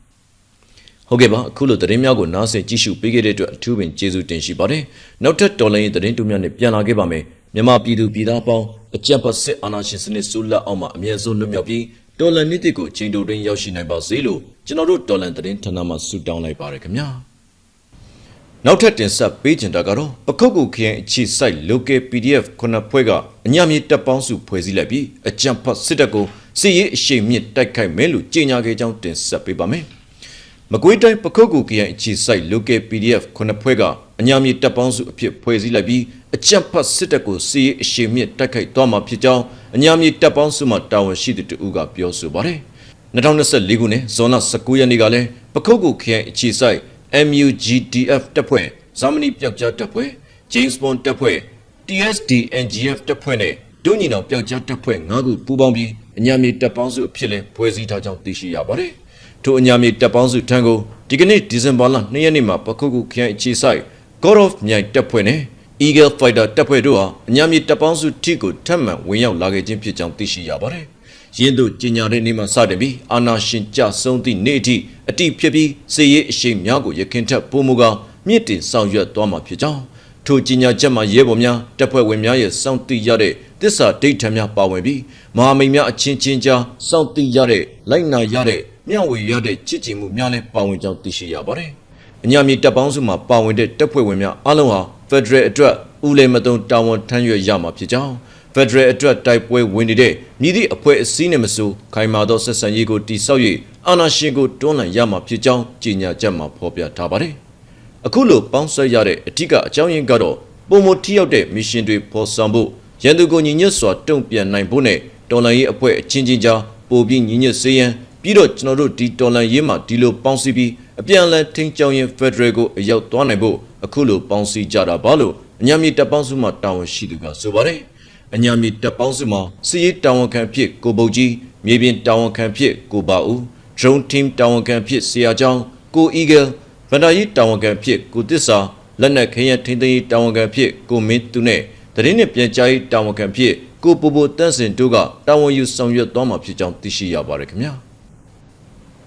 A: ဟုတ်ကဲ့ပါအခုလိုသတင်းများကိုနားဆင်ကြည့်ရှုပေးခဲ့တဲ့အတွက်အထူးပင်ကျေးဇူးတင်ရှိပါတယ်နောက်ထပ်တော်လိုင်းရေးသတင်းတူများနဲ့ပြန်လာခဲ့ပါမယ်မြန်မာပြည်သူပြည်သားပေါင်းအကြံပတ်စစ်အာဏာရှင်စနစ်ဆူလက်အောင်မှာအမြဲဆုံးလွတ်မြောက်ပြီး တော်လန်နေ့တစ်ကိုချိန်တိုတွင်ရောက်ရှိနိုင်ပါစေလို့ကျွန်တော်တို့တော်လန်သတင်းဌာနမှဆုတောင်းလိုက်ပါတယ်ခင်ဗျာနောက်ထပ်တင်ဆက်ပေးချင်တာကတော့ပခုတ်ကူခရိုင်အခြေစိုက် local PDF ခုနှစ်ဖွဲ့ကအညာမြေတပ်ပေါင်းစုဖွဲ့စည်းလိုက်ပြီးအကြံဖတ်စစ်တပ်ကိုစစ်ရေးအရှိန်မြင့်တိုက်ခိုက်မယ်လို့ကြေညာခဲ့ကြောင်းတင်ဆက်ပေးပါမယ်။မကွေးတိုင်းပခုတ်ကူခရိုင်အခြေစိုက် local PDF ခုနှစ်ဖွဲ့ကအညာမြေတပ်ပေါင်းစုအဖြစ်ဖွဲ့စည်းလိုက်ပြီး အကြံဖတ်စစ်တပ်ကိုစစ်ရေးအရှိန်မြင့်တိုက်ခိုက်သွားမှာဖြစ်ကြောင်းအညာမြေတပ်ပေါင်းစုမှတာဝန်ရှိသူတဦးကပြောဆိုပါတယ်။2024ခုနှစ်ဇွန်လ19ရက်နေ့ကလည်းပခုတ်ကူခရိုင်အခြေစိုက် MUGDF တပ်ဖွဲ့ဇာမနီပျောက်ကြားတပ်ဖွဲ့ James Bond တပ်ဖွဲ့ TSD NGF တပ်ဖွဲ့နဲ့ဒုညင်တော်ပျောက်ကြားတပ်ဖွဲ့၅ခုပူးပေါင်းပြီးအညာမြေတပ်ပေါင်းစုအဖြစ်လဲဖွဲ့စည်းထားကြောင်းသိရှိရပါတယ်။ထိုအညာမြေတပ်ပေါင်းစုထံကိုဒီကနေ့ဒီဇင်ဘာလ2ရက်နေ့မှာပခုတ်ကူခရိုင်အခြေစိုက် God of မြိုင်တပ်ဖွဲ့နဲ့ Eagle Fighter တပ်ဖွဲ့တို့ဟာအညာမြေတပ်ပေါင်းစုထိကိုထပ်မံဝင်ရောက်လာခဲ့ခြင်းဖြစ်ကြောင်းသိရှိရပါတယ်။ရင်းတို့ကြီးညာတဲ့နေ့မှာစတင်ပြီးအာနာရှင်ကြဆုံးသည့်နေ့အထိအတိဖြစ်ပြီးစေရေးအရှိန်များကိုရခင်ထက်ပိုမှုကမြင့်တင်ဆောင်ရွက်သွားမှာဖြစ်ကြောင်းထိုကြီးညာချက်မှာရဲဘော်များတပ်ဖွဲ့ဝင်များရဲ့စောင့်တိရတဲ့တစ္ဆာဒိဋ္ဌံများပါဝင်ပြီးမဟာမိတ်များအချင်းချင်းကြားစောင့်တိရတဲ့လိုက်နာရတဲ့မျှဝေရတဲ့ချစ်ကြည်မှုများလည်းပါဝင်ကြောင်းသိရှိရပါတယ်။အညာမြေတပ်ပေါင်းစုမှာပါဝင်တဲ့တပ်ဖွဲ့ဝင်များအလုံးဟာ Federal အတွက်ဦးလေမတုံတာဝန်ထမ်းရွက်ရမှာဖြစ်ကြောင်း Federal အတွက်တိုက်ပွဲဝင်နေတဲ့မြည်သည့်အဖွဲ့အစည်းနဲ့မဆိုခိုင်မာသောဆက်ဆံရေးကိုတိစောက်၍အာဏာရှင်ကိုတွန်းလှန်ရမှာဖြစ်ကြောင်းကြေညာချက်မှာဖော်ပြထားပါတယ်။အခုလိုပေါင်းဆက်ရတဲ့အထူးကအကြောင်းရင်းကတော့ပုံမထိရောက်တဲ့မစ်ရှင်တွေပေါ်ဆောင်ဖို့ရန်သူကိုညီညွတ်စွာတုံ့ပြန်နိုင်ဖို့နဲ့တော်လှန်ရေးအဖွဲ့အချင်းချင်းကြားပိုပြီးညီညွတ်စေရန်ပြီးတော့ကျွန်တော်တို့ဒီတော်လှန်ရေးမှာဒီလိုပေါင်းစည်းပြီးအပြန်အလှန်ထိန်းကျောင်းရင် Federal ကိုအရောက်သွားနိုင်ဖို့ အခုလိုပေါင်းစည်းကြတာပါလို့အညာမြေတပ်ပေါင်းစုမှတာဝန်ရှိသူကဆိုပါတယ်။အညာမြေတပ်ပေါင်းစုမှာစီရေးတာဝန်ခံဖြစ်ကိုပုတ်ကြီးမြေပြင်တာဝန်ခံဖြစ်ကိုပါဦး drone team တာဝန်ခံဖြစ်ဆရာကျောင်းကို eagle ဗန္ဒာယီတာဝန်ခံဖြစ်ကိုတစ္ဆာလက်နက်ခရမ်းထင်းသိမ်းတာဝန်ခံဖြစ်ကိုမင်းသူနဲ့တရင်နဲ့ပြန်ကြားရေးတာဝန်ခံဖြစ်ကိုပူပူတန့်စင်တို့ကတာဝန်ယူဆောင်ရွက်သွားမှာဖြစ်ကြောင်းသိရှိရပါတယ်ခင်ဗျာ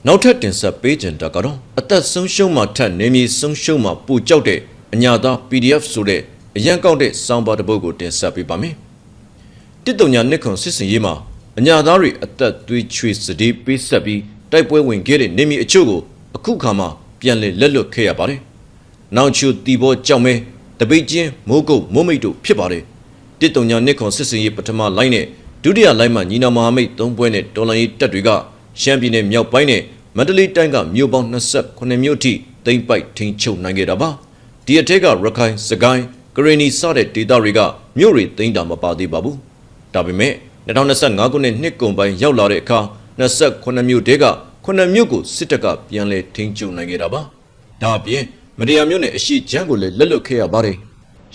A: နောက်ထပ်တင်ဆက်ပေးကြတာကတော့အသက်ဆုံးရှုံးမှထက်နေမီဆုံးရှုံးမှပူကြောက်တဲ့အညာသား PDF ဆိုတဲ့အရန်ကောက်တဲ့စောင်းပါတစ်ပုဒ်ကိုတင်ဆက်ပေးပါမယ်တစ်တုံညာနှစ်ခွန်စစ်စင်ရေးမှာအညာသားတွေအသက်သွေးချွေစတိပေးဆက်ပြီးတိုက်ပွဲဝင်ခဲ့တဲ့နေမီအချို့ကိုအခုခါမှပြန်လည်လက်လွတ်ခဲ့ရပါတယ်။နောင်ချူတီဘောကြောက်မဲတပိတ်ချင်းမိုးကုတ်မိုးမိတ်တို့ဖြစ်ပါတယ်။တစ်တုံညာနှစ်ခွန်စစ်စင်ရေးပထမလိုင်းနဲ့ဒုတိယလိုင်းမှာညီနာမဟာမိတ်၃ပွဲနဲ့တော်လန်ရေးတပ်တွေက ရှမ်းပြည်နယ်မြောက်ပိုင်းနဲ့မန္တလေးတိုင်းကမြို့ပေါင်း28မြို့ထိသိမ်းပိုက်ထိန်းချုပ်နိုင်ခဲ့တာပါ။ဒီအထက်ကရခိုင်စကိုင်းကရင်နီစတဲ့ဒေသတွေကမြို့တွေသိမ်းတာမပါသေးပါဘူး။ဒါပေမဲ့2025ခုနှစ်နှစ်ကုန်ပိုင်းရောက်လာတဲ့အခါ28မြို့တဲက9မြို့ကိုစစ်တပ်ကပြန်လည်ထိန်းချုပ်နိုင်ခဲ့တာပါ။ဒါအပြင်မတရားမြို့နယ်အရှိချမ်းကိုလည်းလက်လွတ်ခဲ့ရပါတယ်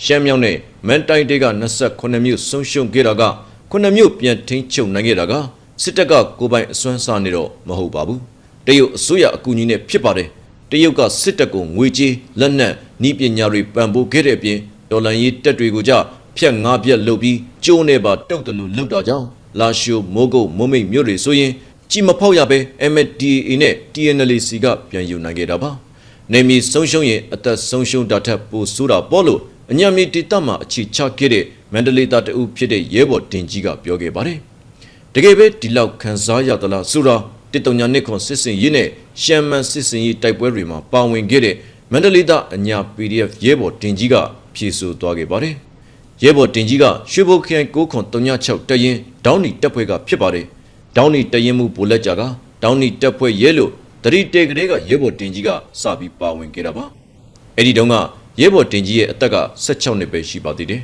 A: ရှမ်းမြောက်နဲ့မန်တိုင်းတေးက28မြို့ဆုံးရှုံးခဲ့တာက9မြို့ပြန်ထိန်းချုပ်နိုင်ခဲ့တာက စစ်တပ်ကကိုယ်ပိုင်အစွမ်းစားနေတော့မဟုတ်ပါဘူးတရုတ်အစိုးရအကူအညီနဲ့ဖြစ်ပါတယ်တရုတ်ကစစ်တပ်ကိုငွေကြေးလက်နက်ဤပညာတွေပံ့ပိုးခဲ့တဲ့အပြင်ဒေါ်လာရေးတက်တွေကိုကြဖြတ်ငါးပြက်လုပ်ပြီးကျိုးနေပါတုတ်တယ်လို့လုပ်တာကြောင့်လာရှိုမိုးကုတ်မိုးမိတ်မြို့တွေဆိုရင်ကြည်မဖောက်ရပဲ MDA နဲ့ TNLC ကပြန်ယူနိုင်ခဲ့တာပါနေမီဆုံးရှုံးရင်အသက်ဆုံးရှုံးတာထက်ပိုဆိုးတာပေါ့လို့အညံမီတီတမှာအချီချခဲ့တဲ့မန္တလေးသားတအုပ်ဖြစ်တဲ့ရဲဘော်တင်ကြီးကပြောခဲ့ပါတယ် တကယ်ပဲဒီလောက်ခံစားရသလားဆိုတာတစ်တုံညာနှစ်ခွန်စစ်စင်ရေးနဲ့ရှမ်းမန်စစ်စင်ရေးတိုက်ပွဲတွေမှာပါဝင်ခဲ့တဲ့မန္တလေးသားအညာ PDF ရဲဘော်တင်ကြီးကဖြေဆိုသွားခဲ့ပါတယ်ရဲဘော်တင်ကြီးကရွှေဘုတ်ခရိုင်9ခွန်36တရင်ဒေါင်းနီတက်ဖွဲ့ကဖြစ်ပါတယ်ဒေါင်းနီတရင်မှုဗိုလ်လက်ကြကဒေါင်းနီတက်ဖွဲ့ရဲလို့တတိတေကလေးကရဲဘော်တင်ကြီးကစပြီးပါဝင်ခဲ့တာပါအဲ့ဒီတုန်းကရဲဘော်တင်ကြီးရဲ့အသက်က16နှစ်ပဲရှိပါသေးတယ်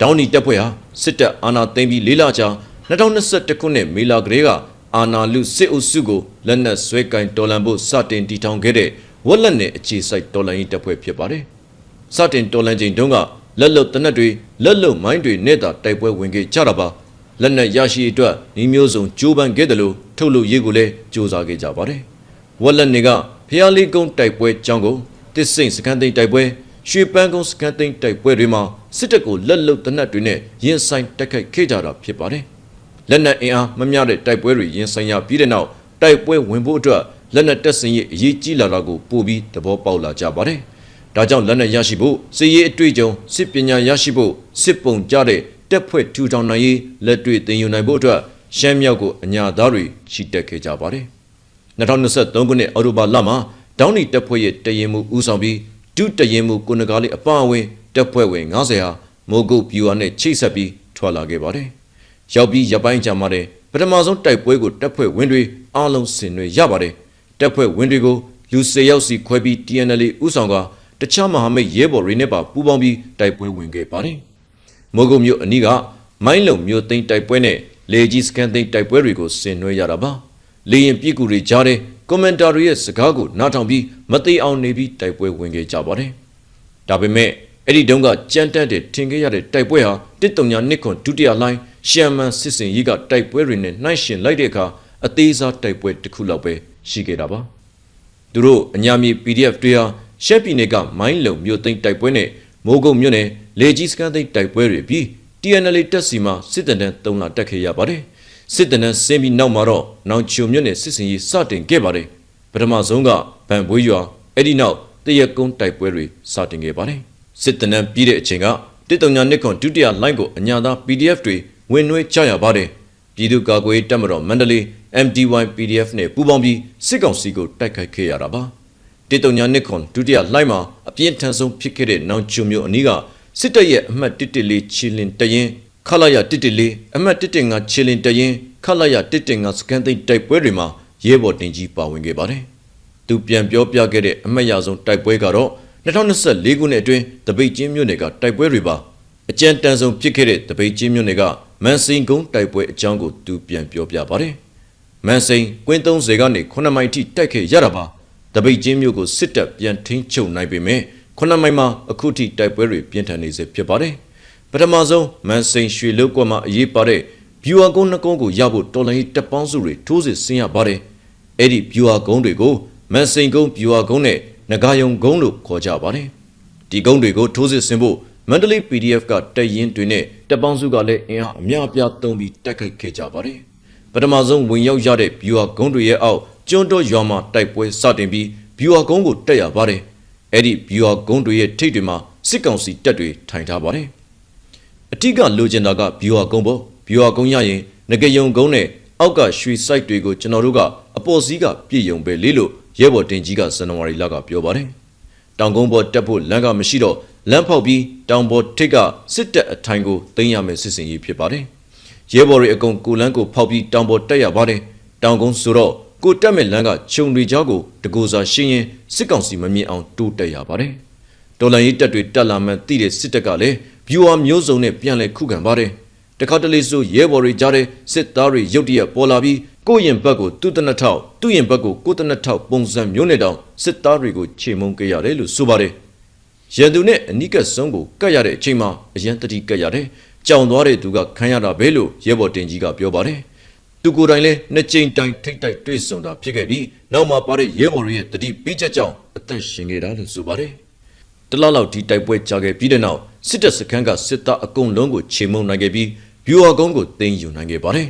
A: ဒေါင်းနီတက်ဖွဲ့ဟာစစ်တပ်အာဏာသိမ်းပြီးလေးလကြာ 2021ခုနှစ်မေလကလေးကအာနာလူစစ်အုပ်စုကိုလက်နက်ဆွဲကင်တော်လန်ဖို့စတင်တည်ထောင်ခဲ့တဲ့ဝက်လက်နယ်အခြေစိုက်တော်လန်ရေးတပ်ဖွဲ့ဖြစ်ပါတယ်။စတင်တော်လန်ချိန်တုန်းကလက်လုံတနက်တွေလက်လုံမိုင်းတွေနဲ့တာတိုက်ပွဲဝင်ခဲ့ကြတာပါ။လက်နက်ရရှိအတွက်ဤမျိုးစုံကြိုးပမ်းခဲ့တယ်လို့ထုတ်လို့ရေးကိုလည်းစ조사ခဲ့ကြပါတယ်။ဝက်လက်နယ်ကဖျားလေးကုန်းတိုက်ပွဲကြောင်းကိုတစ်စိန်စကန်သိန်းတိုက်ပွဲရွှေပန်းကုန်းစကန်သိန်းတိုက်ပွဲတွေမှာစစ်တပ်ကိုလက်လုံတနက်တွေနဲ့ရင်ဆိုင်တိုက်ခိုက်ခဲ့ကြတာဖြစ်ပါတယ်။ လက်နက်အင်အားမမျှတဲ့တိုက်ပွဲတွေရင်ဆိုင်ရပြီးတဲ့နောက်တိုက်ပွဲဝင်ဖို့အတွက်လက်နက်တပ်ဆင်ရေးအရေးကြီးလာတာကိုပို့ပြီးသဘောပေါက်လာကြပါတယ်။ဒါကြောင့်လက်နက်ရရှိဖို့စစ်ရေးအတွေ့အကြုံစစ်ပညာရရှိဖို့စစ်ပုံကြတဲ့တက်ဖွဲ့ထူထောင်နိုင်ရေးလက်တွေ့သင်ယူနိုင်ဖို့အတွက်ရှမ်းမြောက်ကိုအညာသားတွေချီတက်ခဲ့ကြပါတယ်။2023ခုနှစ်အောက်တိုဘာလမှာဒေါင်းနီတက်ဖွဲ့ရဲ့တရင်မှုဦးဆောင်ပြီးဒုတရင်မှုကိုနဂါလေးအပအဝင်တက်ဖွဲ့ဝင်90ဟာမိုးကုတ်ပြူဟာနဲ့ချိတ်ဆက်ပြီးထွက်လာခဲ့ပါတယ်။ ရောက်ပြီးရပိုင်းကြမှာတဲ့ပထမဆုံးတိုက်ပွဲကိုတက်ဖွဲ့ဝင်တွေအားလုံးဆင်နွှဲရပါတယ်တက်ဖွဲ့ဝင်တွေကိုလူ၁၀ယောက်စီခွဲပြီး TNL ဥဆောင်ကတခြားမဟာမိတ်ရဲဘော်တွေနဲ့ပါပူးပေါင်းပြီးတိုက်ပွဲဝင်ခဲ့ပါတယ်မိုးကုတ်မြို့အနီးကမိုင်းလုံမြို့သိမ်းတိုက်ပွဲနဲ့လေကြီးစကန်သိမ်းတိုက်ပွဲတွေကိုဆင်နွှဲရတာပါလေရင်ပြစ်ကူတွေကြားတဲ့ကွန်မန်တာတွေရဲ့စကားကိုနားထောင်ပြီးမသိအောင်နေပြီးတိုက်ပွဲဝင်ခဲ့ကြပါတယ်ဒါပေမဲ့ အဲ့ဒီတုန်းကကြမ်းတက်တဲ့ထင်ခဲ့ရတဲ့တိုက်ပွဲဟာတစ်တုံညာနှစ်ခွန်ဒုတိယလိုင်းရှမ်မန်စစ်စင်ကြီးကတိုက်ပွဲတွေနဲ့နှိုင်းယှဉ်လိုက်တဲ့အခါအသေးစားတိုက်ပွဲတစ်ခုလောက်ပဲရှိခဲ့တာပါသူတို့အညာမြေ PDF တွေဟာရှက်ပြည်နယ်ကမိုင်းလုံမြို့သိမ်းတိုက်ပွဲနဲ့မိုးကုတ်မြို့နယ်လေကြီးစကန်သိမ်းတိုက်ပွဲတွေပြီး TNL တက်စီမှာစစ်တနန်း၃လတက်ခဲ့ရပါတယ်စစ်တနန်းဆင်းပြီးနောက်မှာတော့နောင်ချုံမြို့နယ်စစ်စင်ကြီးစတင်ခဲ့ပါတယ်ပထမဆုံးကဗန်ဘွေးရွာအဲ့ဒီနောက်တရက်ကုန်းတိုက်ပွဲတွေစတင်ခဲ့ပါတယ် စစ်တနန်းပြီးတဲ့အချိန်ကတစ်တုံညာနှစ်ခွန်ဒုတိယလိုင်းကိုအညာသား PDF တွေဝင်နှွေးကြရပါတယ်ပြည်သူ့ကာကွယ်ရေးတပ်မတော်မန္တလေး MDY PDF နဲ့ပူးပေါင်းပြီးစစ်ကောင်စီကိုတိုက်ခိုက်ခဲ့ရတာပါတစ်တုံညာနှစ်ခွန်ဒုတိယလိုင်းမှာအပြင်းထန်ဆုံးဖြစ်ခဲ့တဲ့နောင်ချုံမျိုးအနီးကစစ်တပ်ရဲ့အမှတ်114ချီလင်တရင်ခလာရ114အမှတ်115ချီလင်တရင်ခလာရ115စကန်သိန်းတိုက်ပွဲတွေမှာရဲဘော်တင်ကြီးပါဝင်ခဲ့ပါတယ်သူပြန်ပြောပြခဲ့တဲ့အမှတ်ရဆုံးတိုက်ပွဲကတော့ 2024ခုနှစ်အတွင်းတပိတ်ချင်းမြို့နယ်ကတိုက်ပွဲတွေပါအကြံတန်ဆုံးဖြစ်ခဲ့တဲ့တပိတ်ချင်းမြို့နယ်ကမန်စိန်ကုန်းတိုက်ပွဲအကြောင်းကိုသူပြန်ပြောပြပါတယ်။မန်စိန်ကွင်း30ကနေ9မိုင်ထိတိုက်ခဲ့ရတာပါ။တပိတ်ချင်းမြို့ကိုစစ်တပ်ပြန်ထိန်းချုပ်နိုင်ပေမဲ့9မိုင်မှာအခုထိတိုက်ပွဲတွေပြင်းထန်နေစေဖြစ်ပါတယ်။ပထမဆုံးမန်စိန်ရွှေလုတ်ကွက်မှာအရေးပါတဲ့ဘျူဟာကုန်းနှစ်ကုန်းကိုရဖို့တော်လိုင်းတပ်ပေါင်းစုတွေထိုးစစ်ဆင်ရပါတယ်။အဲ့ဒီဘျူဟာကုန်းတွေကိုမန်စိန်ကုန်းဘျူဟာကုန်းနဲ့ ငကာယုံကုန်းလို့ခေါ်ကြပါတယ်။ဒီကုန်းတွေကိုထိုးစစ်ဆင်ဖို့မန္တလေး PDF ကတက်ရင်တွေနဲ့တပ်ပေါင်းစုကလည်းအင်အားအများအပြားသုံးပြီးတိုက်ခိုက်ခဲ့ကြပါတယ်။ပထမဆုံးဝင်ရောက်ရတဲ့ဘျူဟာကုန်းတွေရဲ့အောက်ကျွန်းတော်ရွာမှာတိုက်ပွဲစတင်ပြီးဘျူဟာကုန်းကိုတက်ရပါတယ်။အဲ့ဒီဘျူဟာကုန်းတွေရဲ့ထိပ်တွေမှာစစ်ကောင်စီတပ်တွေထိုင်ထားပါတယ်။အထက်ကလိုချင်တာကဘျူဟာကုန်းပေါ့ဘျူဟာကုန်းရရင်ငကယုံကုန်းနဲ့အောက်ကရွှေစိုက်တွေကိုကျွန်တော်တို့ကအပေါ်စီးကပြည့်ယုံပဲလေလို့ ရဲဘော်တင်ကြီးကဇန်နဝါရီလကပြောပါတယ်။တောင်ကုန်းပေါ်တက်ဖို့လမ်းကမရှိတော့လမ်းဖောက်ပြီးတောင်ပေါ်ထိပ်ကစစ်တပ်အထိုင်ကိုသိမ်းရမယ်စစ်စင်ရေးဖြစ်ပါတယ်။ရဲဘော်တွေအကုန်ကိုလန်းကိုဖောက်ပြီးတောင်ပေါ်တက်ရပါတယ်။တောင်ကုန်းဆိုတော့ကိုတက်မဲ့လမ်းကခြုံတွေကြားကိုတကူစာရှင်းရင်စစ်ကောင်စီမမြင်အောင်တိုးတက်ရပါတယ်။ဒေါ်လာရေးတက်တွေတက်လာမှသိတဲ့စစ်တပ်ကလည်းဗျူဟာမျိုးစုံနဲ့ပြန်လဲခုခံပါတယ်။တခါတလေဆိုရဲဘော်တွေကြားတဲ့စစ်သားတွေရုတ်တရက်ပေါ်လာပြီး ကိုယ့်ရင်ဘက်ကိုသူ့တနက်ထောက်သူ့ရင်ဘက်ကိုကိုယ့်တနက်ထောက်ပုံစံမျိုးနဲ့တောင်စစ်သားတွေကိုချေမှုန်းခဲ့ရတယ်လို့ဆိုပါတယ်ရန်သူနဲ့အနိကဆုံးကိုကတ်ရတဲ့အချိန်မှာအရန်တတိကတ်ရတယ်ကြောင်သွားတဲ့သူကခံရတာပဲလို့ရဲဘော်တင်ကြီးကပြောပါတယ်သူကိုယ်တိုင်လည်းနှစ်ကြိမ်တိုင်ထိတ်တိုက်တွေ့ဆုံတာဖြစ်ခဲ့ပြီးနောက်မှာပါတဲ့ရဲဘော်တွေရဲ့တတိပေးချက်ကြောင့်အသက်ရှင်ခဲ့တာလို့ဆိုပါတယ်တလားလောက်ဒီတိုက်ပွဲကြာခဲ့ပြီးတဲ့နောက်စစ်တပ်စခန်းကစစ်သားအကုန်လုံးကိုချေမှုန်းနိုင်ခဲ့ပြီးဗျူဟာကုန်းကိုသိမ်းယူနိုင်ခဲ့ပါတယ်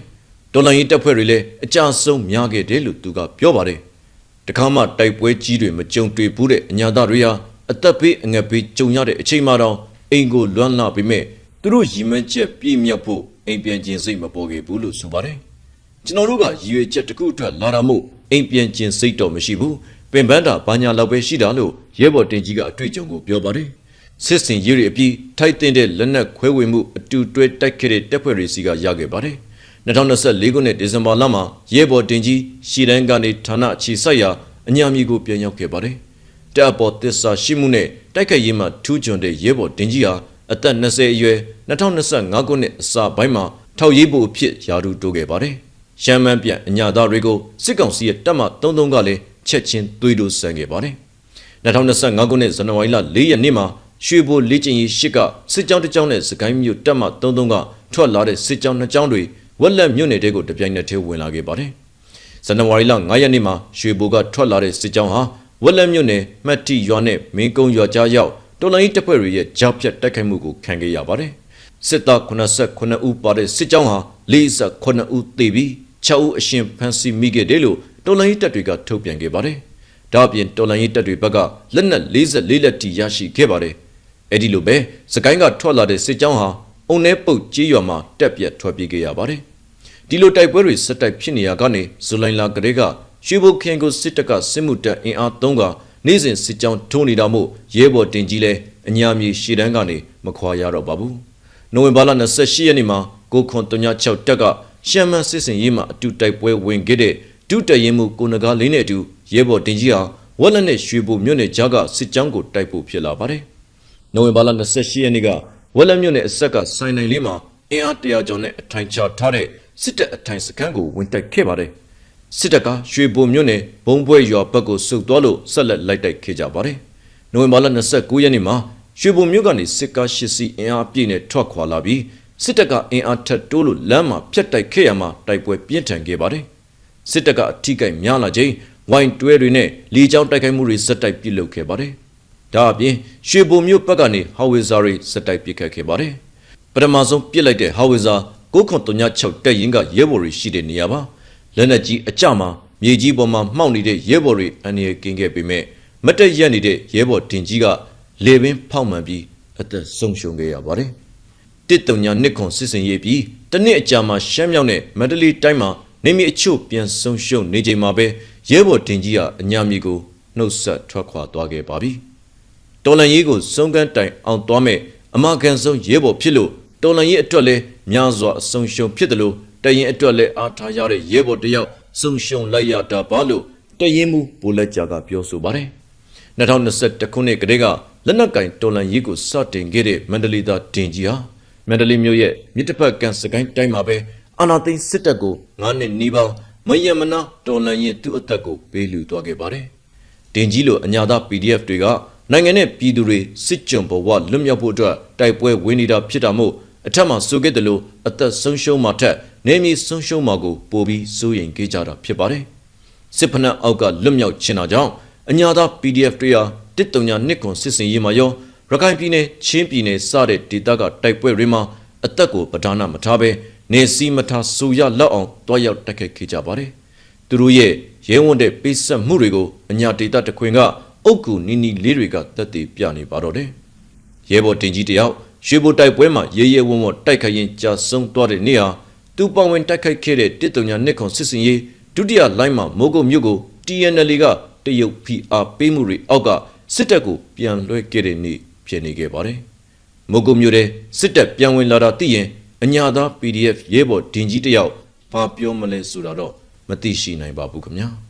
A: တော်လိုင်းရေးတပ်ဖွဲ့တွေလည်းအကြဆုံးများခဲ့တယ်လို့သူကပြောပါတယ်တခါမှတိုက်ပွဲကြီးတွေမကြုံတွေ့ဘူးတဲ့အညာသားတွေဟာအသက်ဘေးအငတ်ဘေးကြုံရတဲ့အချိန်မှတော့အိမ်ကိုလွမ်းလာပြီးမဲ့သူတို့ရည်မှန်းချက်ပြည့်မြောက်ဖို့အိမ်ပြန်ခြင်းစိတ်မပေါ်ခဲ့ဘူးလို့ဆိုပါတယ်ကျွန်တော်တို့ကရည်ရွယ်ချက်တစ်ခုအတွက်လာတာမို့အိမ်ပြန်ခြင်းစိတ်တော့မရှိဘူးပင်ပန်းတာဘာညာလောက်ပဲရှိတာလို့ရဲဘော်တင်ကြီးကအတွေ့အကြုံကိုပြောပါတယ်စစ်စင်ရေးတွေအပြီးထိုက်တင်တဲ့လက်နက်ခွဲဝေမှုအတူတွဲတိုက်ခဲ့တဲ့တပ်ဖွဲ့တွေစီကရခဲ့ပါတယ် 2024ခုနှစ်ဒီဇင်ဘာလမှာရဲဘော်တင်ကြီးရှီတန်းကနေဌာနအခြေစိုက်ရာအညာမီကိုပြန်ရောက်ခဲ့ပါတယ်။တပ်အပေါ်သစ္စာရှိမှုနဲ့တိုက်ခိုက်ရေးမှာထူးချွန်တဲ့ရဲဘော်တင်ကြီးဟာအသက်20အရွယ်2025ခုနှစ်အစပိုင်းမှာထောက်ရေးဖို့အဖြစ်ယာတူတိုးခဲ့ပါတယ်။ရှမ်းမန်းပြန်အညာသားတွေကိုစစ်ကောင်စီရဲ့တပ်မ33ကလည်းချက်ချင်းသွေးတိုးဆန်ခဲ့ပါတယ်။2025ခုနှစ်ဇန်နဝါရီလ4ရက်နေ့မှာရွှေဘိုလေ့ကျင့်ရေးရှစ်ကစစ်ကြောင်းတစ်ကြောင်းနဲ့စကိုင်းမြို့တပ်မ33ကထွက်လာတဲ့စစ်ကြောင်းနှစ်ကြောင်းတွေ ဝက်လက်မြို့နယ်တဲကိုတပြိုင်နက်တည်းဝင်လာခဲ့ပါတယ်။ဇန်နဝါရီလ9ရက်နေ့မှာရွှေဘိုကထွက်လာတဲ့စစ်ကြောင်းဟာဝက်လက်မြို့နယ်မှတ်တီရွာနဲ့မင်းကုန်းရွာကြားရောက်တော်လိုင်းတပ်ဖွဲ့တွေရဲ့ကြားဖြတ်တိုက်ခိုက်မှုကိုခံခဲ့ရပါတယ်။စစ်သား89ဦးပါတဲ့စစ်ကြောင်းဟာ48ဦးသေပြီး6ဦးအရှင်ဖမ်းဆီးမိခဲ့တယ်လို့တော်လိုင်းတပ်တွေကထုတ်ပြန်ခဲ့ပါတယ်။ဒါ့အပြင်တော်လိုင်းတပ်တွေဘက်ကလက်နက်44လက်တီရရှိခဲ့ပါတယ်။အဲ့ဒီလိုပဲစကိုင်းကထွက်လာတဲ့စစ်ကြောင်းဟာအုံနဲပုတ်ကြီးရွာမှာတက်ပြက်ထွက်ပြေးခဲ့ရပါတယ်။ ဒီလိုတိုက်ပွဲတွေဆက်တိုက်ဖြစ်နေရကနေဇူလိုင်လကလေးကရွှေဘုတ်ခရင်ကိုစစ်တပ်ကစစ်မှုတပ်အင်အား3ကနေ့စဉ်စစ်ကြောင်းထိုးနေတာမို့ရဲဘော်တင်ကြီးလဲအညာမြေရှေ့တန်းကနေမခွာရတော့ပါဘူး။နိုဝင်ဘာလ28ရက်နေ့မှာကိုခွန်36တက်ကရှမ်းမန်းစစ်စင်ရေးမှာအတူတိုက်ပွဲဝင်ခဲ့တဲ့ဒုတရင်မှုကိုနဂါလေးနဲ့အတူရဲဘော်တင်ကြီးဟာဝက်လက်နဲ့ရွှေဘုတ်မြို့နယ်ကြားကစစ်ကြောင်းကိုတိုက်ဖို့ဖြစ်လာပါတယ်။နိုဝင်ဘာလ28ရက်နေ့ကဝက်လက်မြို့နယ်အဆက်ကဆိုင်နိုင်လေးမှာအင်အားတရာကျော်နဲ့အထိုင်ချထားတဲ့ စစ်တပ်အထိုင်စခန်းကိုဝင်တိုက်ခဲ့ပါတယ်။စစ်တပ်ကရွှေဘုံမြို့နယ်ဘုံပွဲရွာဘက်ကိုစုပ်သွားလို့ဆက်လက်လိုက်တိုက်ခဲ့ကြပါတယ်။နိုဝင်ဘာလ29ရက်နေ့မှာရွှေဘုံမြို့ကနေစစ်ကားရှစ်စီးအင်အားပြည့်နဲ့ထွက်ခွာလာပြီးစစ်တပ်ကအင်အားထက်တိုးလို့လမ်းမှာဖျက်တိုက်ခဲ့ရမှာတိုက်ပွဲပြင်းထန်ခဲ့ပါတယ်။စစ်တပ်ကအထိကိများလာချိန်ဝိုင်းတွဲတွေနဲ့လီကြောင်းတိုက်ခိုက်မှုတွေဇက်တိုက်ပြုလုပ်ခဲ့ပါတယ်။ဒါအပြင်ရွှေဘုံမြို့ဘက်ကနေဟော်ဝေဇာတွေဇက်တိုက်ပစ်ခတ်ခဲ့ပါတယ်။ပထမဆုံးပစ်လိုက်တဲ့ဟော်ဝေဇာ 936တက်ရင်ကရဲဘော်တွေရှိတဲ့နေရာပါလက်နက်ကြီးအကြမှာမြေကြီးပေါ်မှာမှောက်နေတဲ့ရဲဘော်တွေအန္တရာယ်ကင်းခဲ့ပေမဲ့မတ်တက်ရက်နေတဲ့ရဲဘော်တင်ကြီးကလေပင်ဖောက်မှန်ပြီးအသက်ဆုံးရှုံးခဲ့ရပါတယ်တစ်တုံညာနှစ်ခွန်စစ်စင်ရေးပြီးတနစ်အကြာမှာရှမ်းမြောက်နဲ့မန္တလေးတိုင်းမှာနေမီအချို့ပြန်ဆုံးရှုံးနေချိန်မှာပဲရဲဘော်တင်ကြီးကအညာမီကိုနှုတ်ဆက်ထွက်ခွာသွားခဲ့ပါပြီတော်လန်ရေးကိုစုံကန်းတိုင်အောင်သွားမဲ့အမကန်ဆုံးရဲဘော်ဖြစ်လို့ တော်လန်ရေးအတွက်လည်းများစွာအဆုံးရှုံးဖြစ်တယ်လို့တရင်အတွက်လည်းအားထားရတဲ့ရဲဘော်တယောက်ဆုံးရှုံးလိုက်ရတာပါလို့တရင်မူဗိုလ်လက်ကြကပြောဆိုပါတယ်2021ခုနှစ်ကတည်းကလက်နက်ကင်တော်လန်ရေးကိုစတင်ခဲ့တဲ့မန္တလေးသားတင်ကြီးဟာမန္တလေးမြို့ရဲ့မြစ်တစ်ဖက်ကန်စကိုင်းတိုင်းမှာပဲအာနာသိန်းစစ်တပ်ကို9နှစ်နီးပါးမယမနာတော်လန်ရေးသူ့အသက်ကိုပေးလူသွားခဲ့ပါတယ်တင်ကြီးလိုအညာသား PDF တွေကနိုင်ငံနဲ့ပြည်သူတွေစစ်ကြုံဘဝလွတ်မြောက်ဖို့အတွက်တိုက်ပွဲဝင်နေတာဖြစ်တာမို့ အထက်မှာဆိုခဲ့တယ်လို့အသက်ဆုံးရှုံးမှထက်နေမီဆုံးရှုံးမှကိုပိုပြီးစိုးရိမ်ကြကြတာဖြစ်ပါတယ်စစ်ဖနက်အောက်ကလွတ်မြောက်ချင်တာကြောင့်အညာသား PDF တွေဟာတစ်တုံညာနှစ်ခွန်စစ်စင်ရေးမှာရောရခိုင်ပြည်နယ်ချင်းပြည်နယ်စတဲ့ဒေသကတိုက်ပွဲတွေမှာအသက်ကိုပဓာနမထားဘဲနေစီမထားဆူရလောက်အောင်တွားရောက်တက်ခဲ့ခဲ့ကြပါတယ်သူတို့ရဲ့ရဲဝံ့တဲ့ပိတ်ဆက်မှုတွေကိုအညာဒေသတခွင်ကအုတ်ကူနီနီလေးတွေကတက်တည်ပြနေပါတော့တယ်ရဲဘော်တင်ကြီးတယောက် ရွှေဘိုတိုက်ပွဲမှာရဲရဲဝံ့ဝံ့တိုက်ခိုက်ရင်ကြာဆုံးသွားတဲ့နေ့ဟာသူပဝင်တိုက်ခိုက်ခဲ့တဲ့တစ်တုံညာနှစ်ခွန်စစ်စင်ရေးဒုတိယလိုင်းမှာမိုးကုတ်မြို့ကို TNL ကတရုတ် PR ပေးမှုတွေအောက်ကစစ်တပ်ကိုပြန်လွှဲခဲ့တဲ့နေ့ဖြစ်နေခဲ့ပါတယ်။မိုးကုတ်မြို့တဲ့စစ်တပ်ပြန်ဝင်လာတာသိရင်အညာသား PDF ရဲဘော်ဒင်ကြီးတယောက်ဘာပြောမလဲဆိုတာတော့မသိရှိနိုင်ပါဘူးခင်ဗျာ။